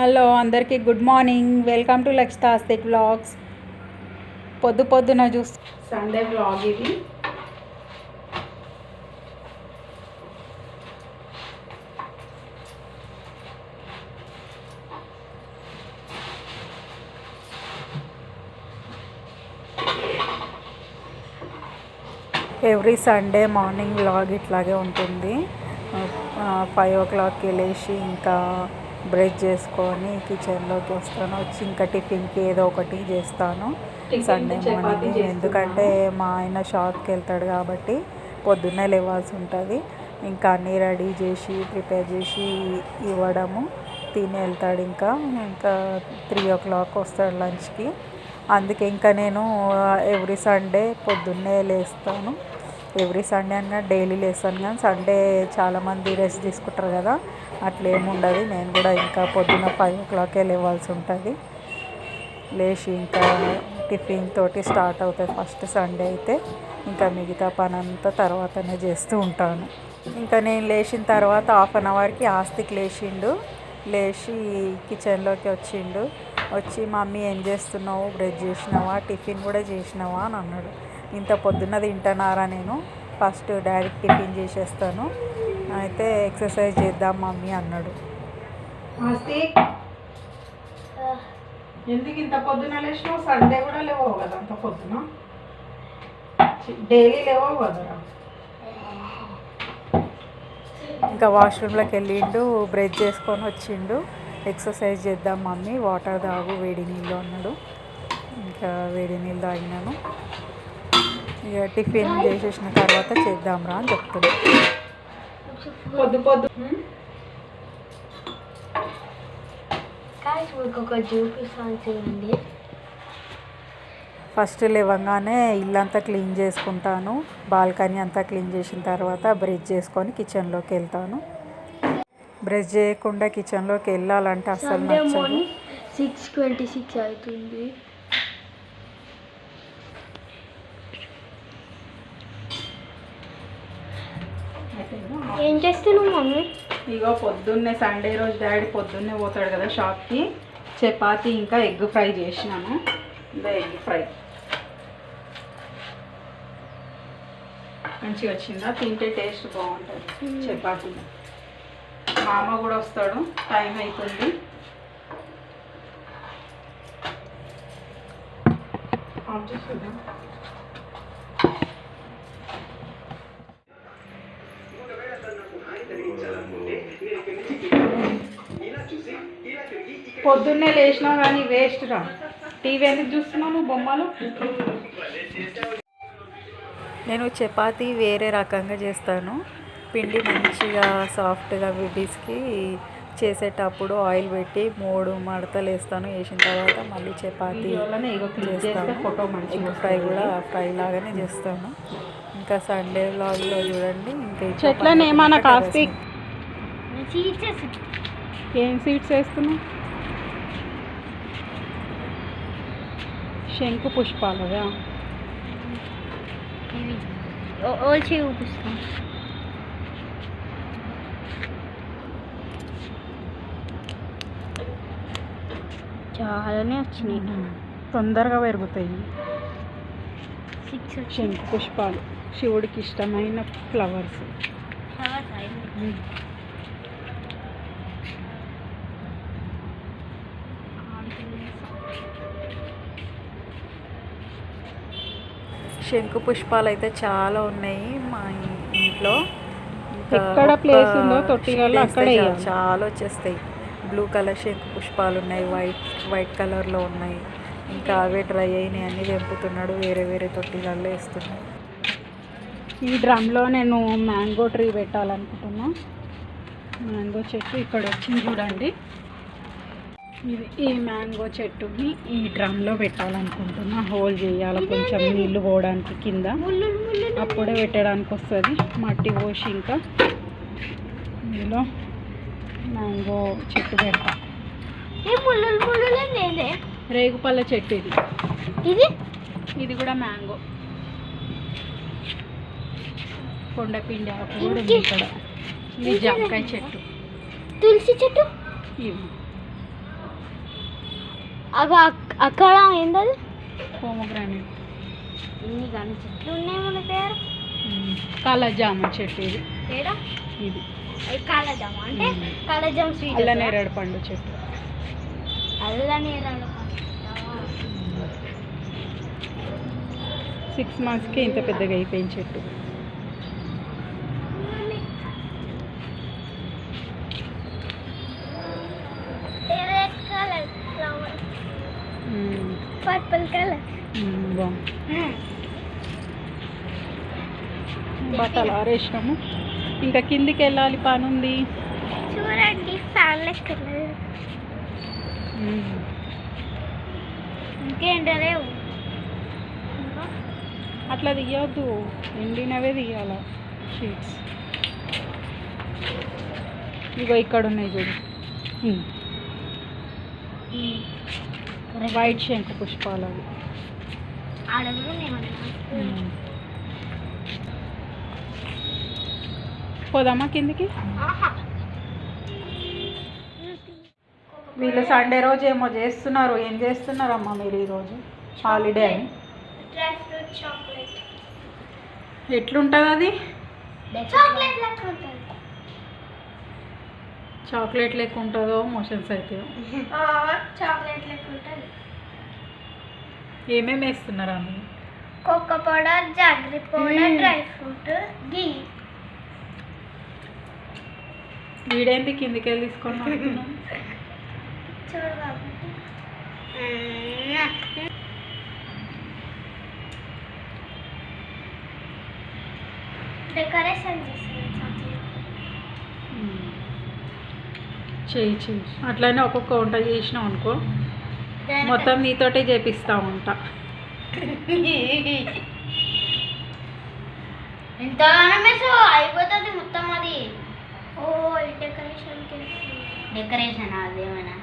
Hello అందరికీ good morning. Welcome to Lakshitha Asthik vlogs. పొద్దు పొద్దున చూస్ సండే వ్లాగ్ ఇది. ఎవ్రీ సండే మార్నింగ్ వ్లాగ్ ఇట్లాగే ఉంటుంది. ఫైవ్ ఓ క్లాక్కి లేచి ఇంకా బ్రష్ చేసుకొని కిచెన్లోకి వస్తాను. వచ్చి ఇంకా టిఫిన్కి ఏదో ఒకటి చేస్తాను. సండే మార్నింగ్ ఎందుకంటే మా ఆయన షాప్కి వెళ్తాడు కాబట్టి పొద్దున్నే లేవాల్సి ఉంటుంది. ఇంకా అన్నీ రెడీ చేసి ప్రిపేర్ చేసి ఇవ్వడము. తిని వెళ్తాడు ఇంకా. ఇంకా త్రీ ఓ క్లాక్ వస్తాడు లంచ్కి. అందుకే ఇంకా నేను ఎవ్రీ సండే పొద్దున్నే లేస్తాను. ఎవ్రీ సండే అనగా డైలీ లేస్తాను కానీ సండే చాలామంది రెస్ట్ తీసుకుంటారు కదా అట్లా ఏముండదు నేను కూడా ఇంకా పొద్దున్న ఫైవ్ ఓ క్లాకే లేవాల్సి ఉంటుంది. లేచి ఇంకా టిఫిన్ తోటి స్టార్ట్ అవుతుంది ఫస్ట్ సండే అయితే. ఇంకా మిగతా పని అంతా తర్వాతనే చేస్తూ ఉంటాను. ఇంకా నేను లేచిన తర్వాత హాఫ్ అన్ అవర్కి ఆస్తికి లేచిండు. లేచి కిచెన్లోకి వచ్చిండు. వచ్చి మమ్మీ ఏం చేస్తున్నావు? బ్రెడ్ చేసినావా? టిఫిన్ కూడా చేసినావా? అని అన్నాడు. ఇంత పొద్దున్న తింటున్నారా నేను. ఫస్ట్ డాడీకి టిఫిన్ చేసేస్తాను. అయితే ఎక్సర్సైజ్ చేద్దాం మమ్మీ అన్నాడు. ఎందుకు ఇంత పొద్దున లేచినావు? సండే కూడా లేవవు కదా అంత పొద్దున? డైలీ లేవవు కదరా ఇంకా వాష్రూమ్లోకి వెళ్ళిండు బ్రష్ చేసుకొని వచ్చిండు. ఎక్సర్సైజ్ చేద్దాం మమ్మీ వాటర్ తాగు వేడి నీళ్ళు అన్నాడు. ఇంకా వేడి నీళ్ళు తాగినాను. ఇక టిఫిన్ చేసేసిన తర్వాత చేద్దాంరా అని చెప్తున్నా. పొద్దు పొద్దు. చూపిస్తాను ఫస్ట్ లేవగానే ఇల్లంతా క్లీన్ చేసుకుంటాను బాల్కనీ అంతా క్లీన్ చేసిన తర్వాత బ్రష్ చేసుకొని కిచెన్లోకి వెళ్తాను. బ్రష్ చేయకుండా కిచెన్లోకి వెళ్ళాలంటే నచ్చదు. మార్నింగ్ సిక్స్ ట్వంటీ సిక్స్ అవుతుంది. ఇగో పొద్దున్నే సండే రోజు డాడీ పొద్దున్నే పోతాడు కదా షాప్కి. చపాతి ఇంకా ఎగ్ ఫ్రై చేసినాను. ఇంకా ఎగ్ ఫ్రై. మంచిగా వచ్చిందా? తింటే టేస్ట్ బాగుంటుంది చపాతీ. మా అమ్మ కూడా వస్తాడు. టైం అవుతుంది చేసేద్దాం. పొద్దున్నే లేచినా కానీ వేస్ట్ రా. టీవీ ఎందుకు చూస్తున్నావు నువ్వు బొమ్మలు? నేను చపాతీ వేరే రకంగా చేస్తాను. పిండి మంచిగా సాఫ్ట్గా బిడ్డీస్కి చేసేటప్పుడు ఆయిల్ పెట్టి మూడు మడతలు వేస్తాను. వేసిన తర్వాత మళ్ళీ చపాతీ చేస్తాను. ఫ్రై కూడా ఫ్రై లాగానే చేస్తాను. ఇంకా సండే వ్లాగ్లో చూడండి ఇంకా ఈ చెట్లని చపాతీ ఏమన్నా ఒకటే కార్తీక్? వేస్తాను. ఏం సీడ్స్ వేస్తున్నావు? శంకు పుష్పాలవా ఓల్చి చూపిస్తాం చాలానే వచ్చినాయి. తొందరగా పెరుగుతాయి. సిక్స్ శంకు పుష్పాలు. శివుడికి ఇష్టమైన ఫ్లవర్స్. శంకు పుష్పాలు అయితే చాలా ఉన్నాయి మా ఇంట్లో. ఎక్కడ place ఉందో తొట్టిలలో అక్కడే. చాలా వచ్చేస్తాయి. బ్లూ కలర్ శంకు పుష్పాలు ఉన్నాయి వైట్ వైట్ కలర్లో ఉన్నాయి. ఇంకా అవే డ్రై అయినాయి అన్నీ తెంపుతున్నాడు వేరే వేరే తొట్టిలలో వేస్తున్నాడు. ఈ డ్రమ్లో నేను మ్యాంగో ట్రీ పెట్టాలనుకుంటున్నా. మ్యాంగో చెట్టు ఇక్కడ వచ్చింది చూడండి. ఇది ఈ మ్యాంగో చెట్టుని ఈ డ్రమ్లో పెట్టాలనుకుంటున్నా. హోల్ చేయాలి కొంచెం నీళ్ళు పోవడానికి కింద. అప్పుడే పెట్టడానికి వస్తుంది. మట్టి పోసి ఇంకా ఇందులో మ్యాంగో చెట్టు పెడతా. రేగుపల్ల చెట్టు ఇది. ఇది? ఇది కూడా మ్యాంగో. కొండపిండి ఆకు కూడా ఇక్కడ. ఇది జామకాయ చెట్టు. తులసి చెట్టు? ఇవి. అక్- అక్కడ ఏంటది పోమగ్రానైట్ ఇన్ని కానీ చెట్లు ఉన్నాయి మన దగ్గర కాలజామ చెట్టు ఇది ఏడా? ఇది. కాలజామ అంటే. కాలజామ స్వీట్ అల్ల నేరేడు పండు చెట్టు. అల్ల నేరాడు సిక్స్ మంత్స్కి ఇంత పెద్దగా అయిపోయింది చెట్టు రెడ్ కలర్ ఫ్లవర్ మ్మ్. Purple colour. బట్టలు ఆరేసినాము. ఇంకా కిందికి వెళ్ళాలి పని ఉంది. చూడండి ఫ్యాన్ లెక్క. ఇంకేంటో అట్లా తీయొద్దు. ఎండినవే తీయాల షీట్స్ ఇగో ఇక్కడ ఉన్నాయి చూడు. వైట్ శంకు పుష్పాలు అవి. పోదామా కిందికి? వీళ్ళు సండే రోజు ఏమో చేస్తున్నారు ఏం చేస్తున్నారమ్మా మీరు ఈరోజు హాలిడే అని. ఎట్లుంటుంది అది? చాక్లెట్ చాక్లెట్ లెక్క ఉంటుందో మోషన్స్ అయితే. చాక్లెట్ లెక్క ఉంటుంది. ఏమేమి వేస్తున్నారు అమ్మ cocoa powder jaggery powder dry fruit ghee. వీడేంటి కిందికి వెళ్ళి తీసుకొని వస్తున్నాను? చూడు కాబట్టి డెకరేషన్ చేస్తుంది చాక్లెట్ మ్మ్. చెయ్యి చెయ్యి అట్లనే ఒక్కొక్క వంట చేసినాం అనుకో మొత్తం నీతోటే చేపిస్తా ఉంటా. అయిపోతుంది మొత్తం అది. ఓ డెకరేషన్ డెకరేషన్ అదేమైనా?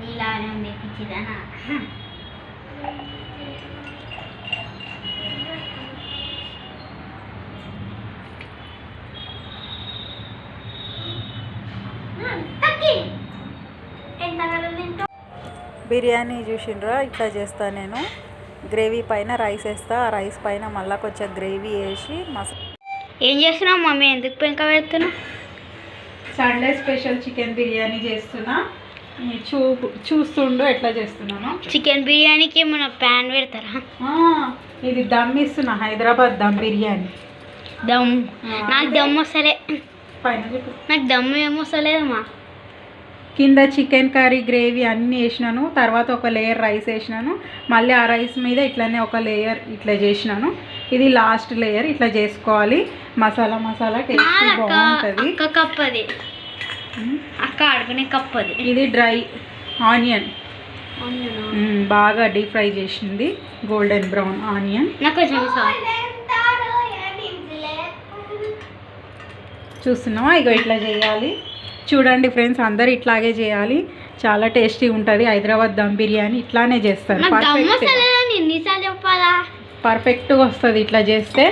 నీలానే ఉంది పిచ్చిదనా ఎంతగానో బిర్యానీ చూసిండ్రా? ఇట్లా చేస్తా నేను. గ్రేవీ పైన రైస్ వేస్తా. ఆ రైస్ పైన మళ్ళీ కొంచెం గ్రేవీ వేసి మస ఏం చేస్తున్నావు మమ్మీ? ఎందుకు పెంక పెడుతున్నావు? సండే స్పెషల్ చికెన్ బిర్యానీ చేస్తున్నా. చూ చూస్తుండు ఎట్లా చేస్తున్నాను. చికెన్ బిర్యానీకి ఏమన్నా ప్యాన్ పెడతారా? ఆ, ఇది దమ్ ఇస్తున్నా హైదరాబాద్ దమ్ బిర్యానీ. దమ్. నాకు దమ్ వస్తలే. నాకు దమ్ ఏం వస్తలేదమ్మా. కింద చికెన్ కర్రీ గ్రేవీ అన్నీ వేసినాను. తర్వాత ఒక లేయర్ రైస్ వేసినాను. మళ్ళీ ఆ రైస్ మీద ఇట్లానే ఒక లేయర్ ఇట్లా చేసినాను. ఇది లాస్ట్ లేయర్ ఇట్లా చేసుకోవాలి. మసాలా మసాలా టేస్ట్ బాగుంటుంది. అక్క కప్ అది అక్క ఆడుకునే కప్ అది ఇది డ్రై ఆనియన్. బాగా డీప్ ఫ్రై చేసింది. Golden brown onion. చూస్తున్నావా? ఇగో ఇట్లా చేయాలి. చూడండి ఫ్రెండ్స్ అందరు ఇట్లాగే చేయాలి. చాలా టేస్టీ ఉంటుంది హైదరాబాద్ దమ్ బిర్యానీ ఇట్లానే చేస్తారు. పర్ఫెక్ట్గా వస్తుంది ఇట్లా చేస్తే.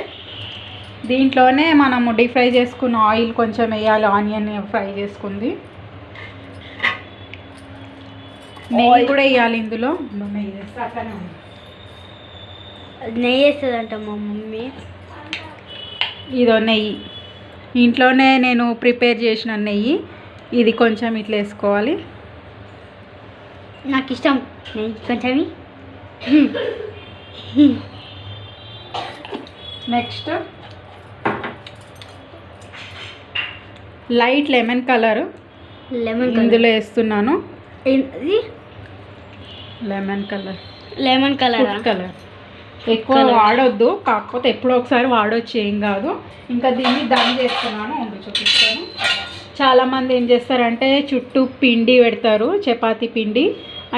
దీంట్లోనే మనము డీప్ ఫ్రై చేసుకున్న ఆయిల్ కొంచెం వేయాలి ఆనియన్ ఫ్రై చేసుకుంది. నెయ్యి కూడా వేయాలి ఇందులో. నెయ్యి వేస్తుందంట మా మమ్మీ. ఇదో నెయ్యి. ఇంట్లోనే నేను ప్రిపేర్ చేసిన నెయ్యి. ఇది కొంచెం ఇట్లా వేసుకోవాలి. నాకు ఇష్టం. కొంచెం next. Light lemon colour. Lemon ఇందులో వేస్తున్నాను. ఇది lemon colour. Lemon colour? Colour. ఎక్కువ. వాడొద్దు. కాకపోతే ఎప్పుడో ఒకసారి వాడొచ్చు ఏం కాదు. ఇంకా దీన్ని దమ్ చేస్తున్నాను. ఉండు చూపిస్తాను. చాలామంది ఏం చేస్తారంటే చుట్టూ పిండి పెడతారు చపాతీ పిండి.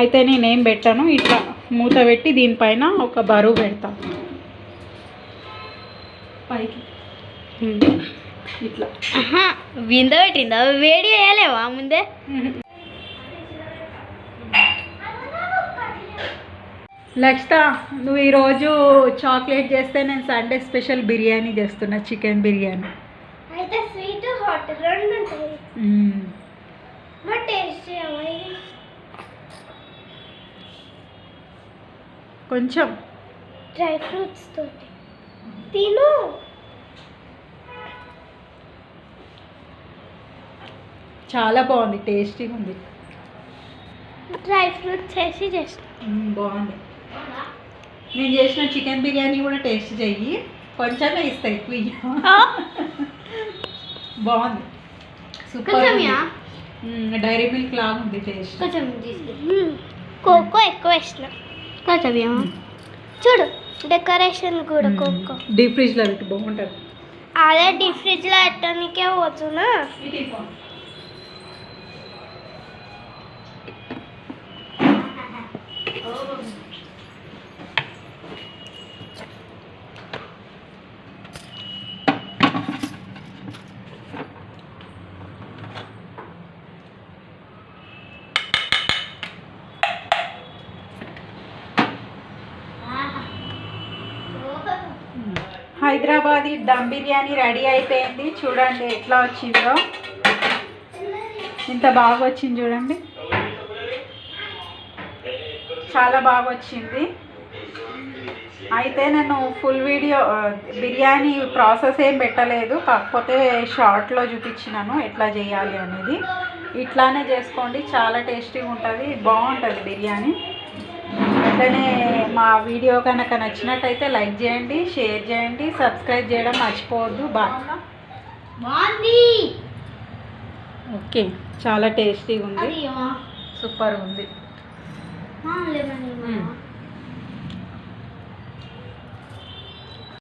అయితే నేనేం పెట్టాను ఇట్లా మూత పెట్టి దీనిపైన ఒక బరువు పెడతా. పైకి. ఇట్లా. వింద పెట్టిందా? వేడి వేయలేవా ముందే? నెక్స్ట్ నువ్వు ఈరోజు చాక్లెట్ చేస్తే నేను సండే స్పెషల్ బిర్యానీ చేస్తున్నా చికెన్ బిర్యానీ. అయితే స్వీట్ హాట్ రెండు ఉంటాయి. కొంచెం. డ్రై ఫ్రూట్స్ తోటి. తిను. చాలా బాగుంది టేస్టీగా ఉంది. డ్రై ఫ్రూట్స్ చేసిన మ్మ్, బాగుంది. నేను చేసిన చికెన్ బిర్యానీ కూడా టేస్ట్ చెయ్యి. కొంచెమే ఇస్తా ఎక్కువ ఇయ్య. బాగుంది. సూపర్ డైరీ మిల్క్ లాగా ఉంది టేస్ట్. కొంచెం కోకో ఎక్కువ వేసిన కొంచెం చూడు డెకరేషన్ కూడా కోకో. డీప్ ఫ్రిడ్జ్లో పెట్టి బాగుంటుంది. అదే డీప్ ఫ్రిడ్జ్లో పెట్టడానికే పోతున్నా. హైదరాబాదీ దమ్ బిర్యానీ రెడీ అయిపోయింది. చూడండి ఎట్లా వచ్చిందో. ఇంత బాగా వచ్చింది చూడండి. చాలా బాగా వచ్చింది. అయితే నేను ఫుల్ వీడియో బిర్యానీ ప్రాసెస్ ఏం పెట్టలేదు. కాకపోతే షార్ట్లో చూపించినాను ఎట్లా చేయాలి అనేది. ఇట్లానే చేసుకోండి. చాలా టేస్టీగా ఉంటుంది. బాగుంటుంది బిర్యానీ. అట్లనే మా వీడియో కనుక నచ్చినట్టయితే లైక్ చేయండి షేర్ చేయండి సబ్స్క్రైబ్ చేయడం మర్చిపోవద్దు. బాగా బాగుంది. ఓకే చాలా టేస్టీగా ఉంది సూపర్ ఉంది.